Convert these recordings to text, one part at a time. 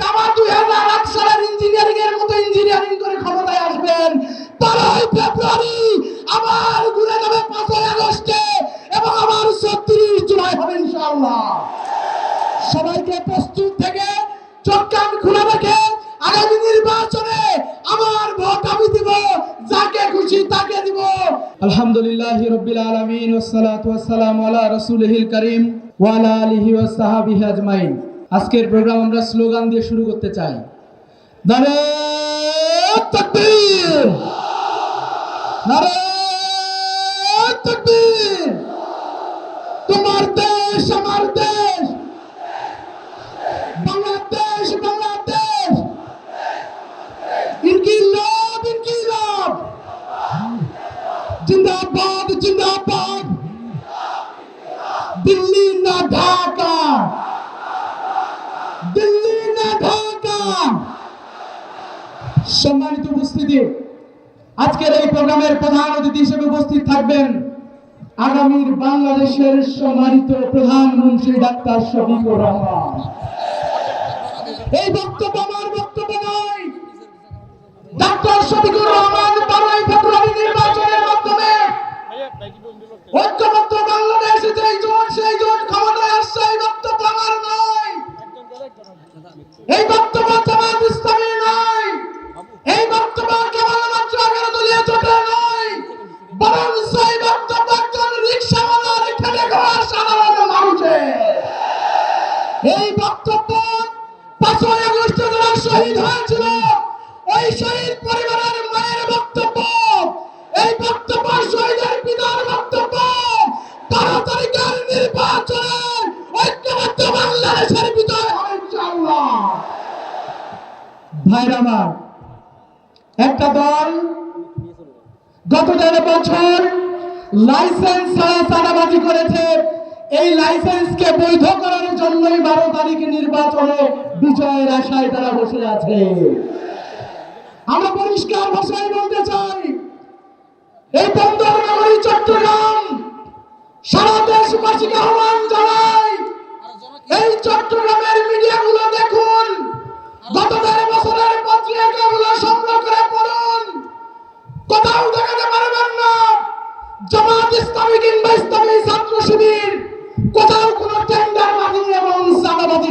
জামা দুই হাজার আট সালের ইঞ্জিনিয়ারিং এর মতো ইঞ্জিনিয়ারিং করে ক্ষমতায় আসবেন। বারোই ফেব্রুয়ারি আবার ঘুরে যাবে পাঁচই আগস্টে এবং আবার ছত্রিশ জুলাই হবে ইনশাআল্লাহ। সবাইকে প্রস্তুত থেকে চোখ কান খুলে রেখে আগামী নির্বাচনে আমার ভোট আমি দিব, যাকে খুশি তাকে দিব। আলহামদুলিল্লাহ রব্বিল আলামিন ওয়াসসালাতু ওয়াসসালামু আলা রাসূলিহিল কারীম ওয়া আলা আলিহি ওয়া আজকের প্রোগ্রাম আমরা স্লোগান দিয়ে শুরু করতে চাই। নারে তোমার দেশ, আমার দেশ! বাংলাদেশ বাংলাদেশ! ইনকিলাব ইনকিলাব! জিন্দাবাদ জিন্দাবাদ! দিল্লি দিল্লি না ঢাকা? সম্মানিত উপস্থিতি, আজকের এই প্রোগ্রামের প্রধান অতিথি হিসেবে উপস্থিত থাকবেন আগামীর বাংলাদেশের সম্মানিত প্রধানমন্ত্রী ডাক্তার শফিকুর রহমান। এই বক্তব্য আমার বক্তব্য নয়। ডাক্তার শফিকুর রহমান বারোই ফেব্রুয়ারি নির্বাচনের মাধ্যমে ঐক্যবদ্ধ এই বক্তব্য পাঁচই আগস্ট যারা শহীদ হয়েছিল, ওই শহীদ পরিবারের মায়ের বক্তব্য, এই বক্তব্য শহীদের পিতার বক্তব্য। বারো তারিখের নির্বাচনে ঐক্যবদ্ধ বাংলাদেশের বিজয় হবে ইনশাআল্লাহ। একটা দল গত দেড় বছর লাইসেন্স ছাড়া চাঁদাবাজি করেছে এই লাইসেন্সকে বৈধ করার জন্যই বারো তারিখে নির্বাচনে বিজয়ের আশায় তারা বসে আছে। আমরা পরিষ্কার ভাষায় বলতে চাই, এই বন্দর নগরী চট্টগ্রাম। সারা দেশবাসীকে আহ্বান জানাই, এই চট্টগ্রামের মিডিয়াগুলো দেখুন, গত দেড় বছরের পত্রিকাগুলো সংগ্রহ করে পড়ুন। কোথাও দেখাতে পারবেন না, জামাত ইসলামী কিংবা ইসলামী ছাত্র শিবির কোথাও কোনো টেন্ডার বাজি এবং চাঁদাবাজি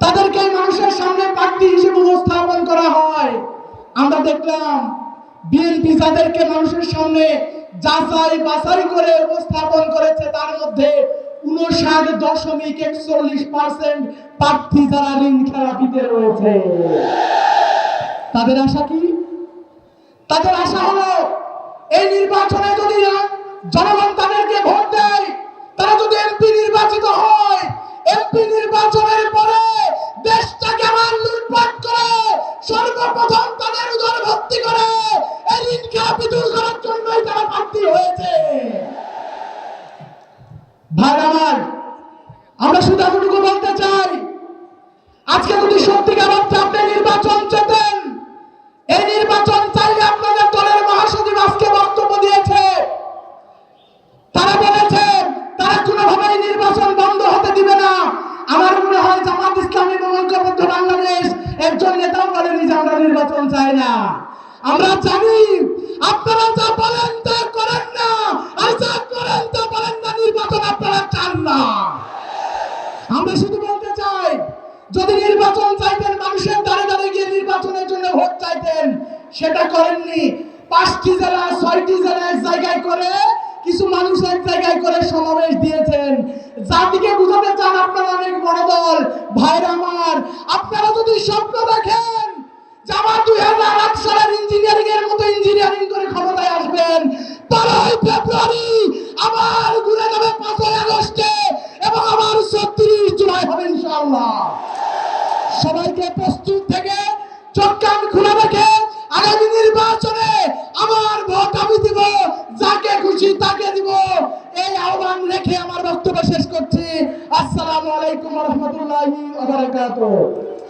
তাদেরকে মানুষের সামনে প্রার্থী হিসেবে উপস্থাপন করা হয়। আমরা দেখলাম বিএনপি যাদেরকে মানুষের সামনে যাচাই বাছাই করে উপস্থাপন করেছে, তার মধ্যে উনষাট দশমিক একচল্লিশ পার্সেন্ট প্রার্থী যারা ঋণ খেলাপিতে রয়েছে। তাদের আশা কি? তাদের আশা হলো, এই নির্বাচনে যদি জনগণ সর্বপ্রথম তাদের উদর ভর্তি করে এই ঋণকে দূর করার জন্যই তারা প্রার্থী হয়েছে। ভাই আমার, আমরা শুধু এতটুকু বলতে চাই নেতাও বলেনি আমরা নির্বাচন চাই না। আমরা জানি, আপনারা যা বলেন তা করেন না, আর যা করেন তা বলেন না, নির্বাচন আপনারা চান না। আমরা শুধু বলতে চাই, যদি নির্বাচন চাইতেন, মানুষের দ্বারে দ্বারে গিয়ে নির্বাচনের জন্য ভোট চাইতেন, সেটা করেননি। পাঁচটি জেলা, ছয়টি জেলা এক জায়গায় করে, কিছু মানুষ এক জায়গায় করে সমাবেশ দিয়েছেন। জাতিকে বুঝাতে চান আপনারা অনেক বড় দল। ভাইরা আমার, আপনারা যদি স্বপ্ন চোখ খোলা রেখে আগামী নির্বাচনে আমার ভোট আমি দিব, যাকে খুশি তাকে দিব। এই আহ্বান রেখে আমার বক্তব্য শেষ করছি। আসসালামু আলাইকুম রহমতুল্লাহ